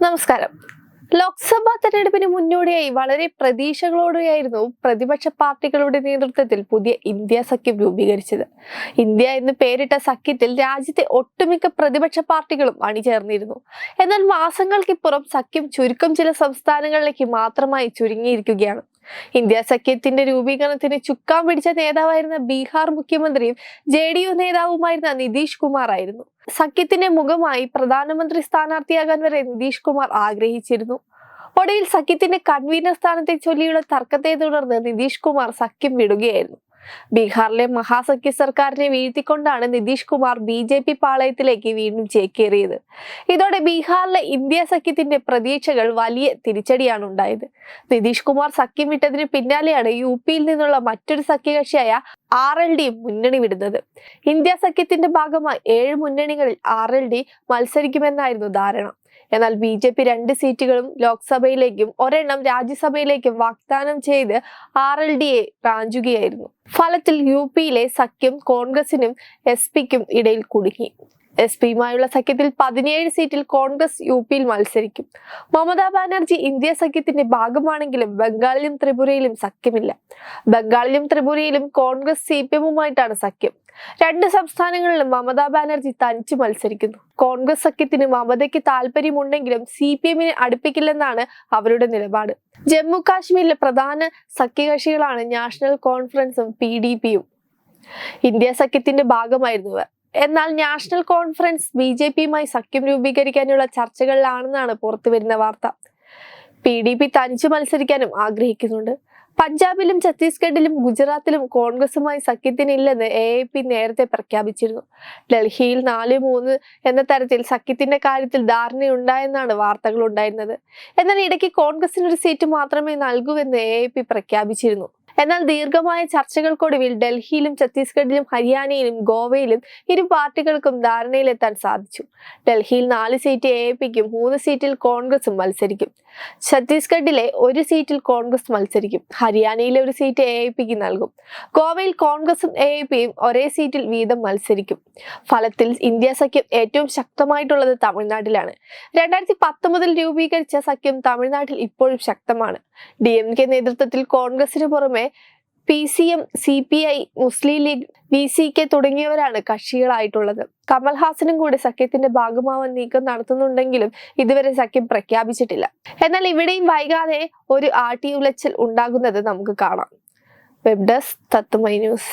നമസ്കാരം. ലോക്സഭാ തെരഞ്ഞെടുപ്പിന് മുന്നോടിയായി വളരെ പ്രതീക്ഷകളോടെയായിരുന്നു പ്രതിപക്ഷ പാർട്ടികളുടെ നേതൃത്വത്തിൽ പുതിയ ഇന്ത്യ സഖ്യം രൂപീകരിച്ചത്. ഇന്ത്യ എന്ന് പേരിട്ട സഖ്യത്തിൽ രാജ്യത്തെ ഒട്ടുമിക്ക പ്രതിപക്ഷ പാർട്ടികളും അണിചേർന്നിരുന്നു. എന്നാൽ മാസങ്ങൾക്കിപ്പുറം സഖ്യം ചുരുക്കം ചില സംസ്ഥാനങ്ങളിലേക്ക് മാത്രമായി ചുരുങ്ങിയിരിക്കുകയാണ്. ഇന്ത്യ സഖ്യത്തിന്റെ രൂപീകരണത്തിന് ചുക്കാൻ പിടിച്ച നേതാവായിരുന്ന ബീഹാർ മുഖ്യമന്ത്രിയും ജെ ഡി യു നേതാവുമായിരുന്ന നിതീഷ് കുമാർ ആയിരുന്നു സഖ്യത്തിന്റെ മുഖമായി പ്രധാനമന്ത്രി സ്ഥാനാർത്ഥിയാകാൻ വരെ നിതീഷ് കുമാർ ആഗ്രഹിച്ചിരുന്നു. ഒടുവിൽ സഖ്യത്തിന്റെ കൺവീനർ സ്ഥാനത്തെ ചൊല്ലിയുള്ള തർക്കത്തെ തുടർന്ന് നിതീഷ് കുമാർ സഖ്യം വിടുകയായിരുന്നു. ബീഹാറിലെ മഹാസഖ്യ സർക്കാരിനെ വീഴ്ത്തിക്കൊണ്ടാണ് Nitish Kumar B J P പാളയത്തിലേക്ക് വീണ്ടും ചേക്കേറിയത്. ഇതോടെ ബീഹാറിലെ ഇന്ത്യ സഖ്യത്തിന്റെ പ്രതീക്ഷകൾ വലിയ തിരിച്ചടിയാണ് ഉണ്ടായത്. നിതീഷ് കുമാർ സഖ്യം വിട്ടതിന് പിന്നാലെയാണ് യു പിയിൽ നിന്നുള്ള മറ്റൊരു സഖ്യകക്ഷിയായ ആർ എൽ ഡി മുന്നണി വിടുന്നത്. ഇന്ത്യ സഖ്യത്തിന്റെ ഭാഗമായി ഏഴ് മുന്നണികളിൽ ആർ എൽ ഡി മത്സരിക്കുമെന്നായിരുന്നു ധാരണ. എന്നാൽ ബി ജെ പി രണ്ട് സീറ്റുകളും ലോക്സഭയിലേക്കും ഒരെണ്ണം രാജ്യസഭയിലേക്കും വാഗ്ദാനം ചെയ്ത് ആർ എൽ ഡിയെ റാഞ്ചുകയായിരുന്നു. ഫലത്തിൽ യു പിയിലെ സഖ്യം കോൺഗ്രസിനും എസ് പിക്കും ഇടയിൽ കുടുങ്ങി. എസ് പിയുമായുള്ള സഖ്യത്തിൽ പതിനേഴ് സീറ്റിൽ കോൺഗ്രസ് യു പിയിൽ മത്സരിക്കും. മമതാ ബാനർജി ഇന്ത്യ സഖ്യത്തിന്റെ ഭാഗമാണെങ്കിലും ബംഗാളിലും ത്രിപുരയിലും സഖ്യമില്ല. ബംഗാളിലും ത്രിപുരയിലും കോൺഗ്രസ് സി പി എമ്മുമായിട്ടാണ് സഖ്യം. രണ്ട് സംസ്ഥാനങ്ങളിലും മമതാ ബാനർജി തനിച്ച് മത്സരിക്കുന്നു. കോൺഗ്രസ് സഖ്യത്തിന് മമതയ്ക്ക് താല്പര്യമുണ്ടെങ്കിലും സി പി എമ്മിനെ അടുപ്പിക്കില്ലെന്നാണ് അവരുടെ നിലപാട്. ജമ്മു കാശ്മീരിലെ പ്രധാന സഖ്യകക്ഷികളാണ് നാഷണൽ കോൺഫറൻസും പി ഡി പിയും. ഇന്ത്യ സഖ്യത്തിന്റെ ഭാഗമായിരുന്നു ഇവർ. എന്നാൽ നാഷണൽ കോൺഫറൻസ് ബി ജെ പിയുമായി സഖ്യം രൂപീകരിക്കാനുള്ള ചർച്ചകളിലാണെന്നാണ് പുറത്തുവരുന്ന വാർത്ത. പി ഡി പി തനിച്ചു മത്സരിക്കാനും ആഗ്രഹിക്കുന്നുണ്ട്. പഞ്ചാബിലും ഛത്തീസ്ഗഡിലും ഗുജറാത്തിലും കോൺഗ്രസുമായി സഖ്യത്തിനില്ലെന്ന് എ എ പി നേരത്തെ പ്രഖ്യാപിച്ചിരുന്നു. ഡൽഹിയിൽ നാല് മൂന്ന് എന്ന തരത്തിൽ സഖ്യത്തിന്റെ കാര്യത്തിൽ ധാരണയുണ്ടായെന്നാണ് വാർത്തകൾ ഉണ്ടായിരുന്നത് എന്നാൽ ഇടയ്ക്ക് കോൺഗ്രസിന് ഒരു സീറ്റ് മാത്രമേ നൽകൂവെന്ന് എ എ പി പ്രഖ്യാപിച്ചിരുന്നു. എന്നാൽ ദീർഘമായ ചർച്ചകൾക്കൊടുവിൽ ഡൽഹിയിലും ഛത്തീസ്ഗഡിലും ഹരിയാനയിലും ഗോവയിലും ഇരു പാർട്ടികൾക്കും ധാരണയിലെത്താൻ സാധിച്ചു. ഡൽഹിയിൽ നാല് സീറ്റ് എ പിക്കും മൂന്ന് സീറ്റിൽ കോൺഗ്രസും മത്സരിക്കും. ഛത്തീസ്ഗഡിലെ ഒരു സീറ്റിൽ കോൺഗ്രസ് മത്സരിക്കും. ഹരിയാനയിലെ ഒരു സീറ്റ് എ പിക്ക് നൽകും. ഗോവയിൽ കോൺഗ്രസും എ പിയും ഒരേ സീറ്റിൽ വീതം മത്സരിക്കും. ഫലത്തിൽ ഇന്ത്യ സഖ്യം ഏറ്റവും ശക്തമായിട്ടുള്ളത് തമിഴ്നാട്ടിലാണ്. രണ്ടായിരത്തി പത്ത് മുതൽ രൂപീകരിച്ച സഖ്യം തമിഴ്നാട്ടിൽ ഇപ്പോഴും ശക്തമാണ്. ഡി എം കെ നേതൃത്വത്തിൽ കോൺഗ്രസിന് പുറമെ P C M C P I Muslim League V C K തുടങ്ങിയവരാണ് കക്ഷികളായിട്ടുള്ളത്. കമൽഹാസനും കൂടി സഖ്യത്തിന്റെ ഭാഗമാവാൻ നീക്കം നടത്തുന്നുണ്ടെങ്കിലും ഇതുവരെ സഖ്യം പ്രഖ്യാപിച്ചിട്ടില്ല. എന്നാൽ ഇവിടെയും വൈകാതെ ഒരു ആട്ടിയുലച്ചൽ ഉണ്ടാകുന്നത് നമുക്ക് കാണാം. വെബ് ഡെസ്ക് തത്തുമൈ ന്യൂസ്.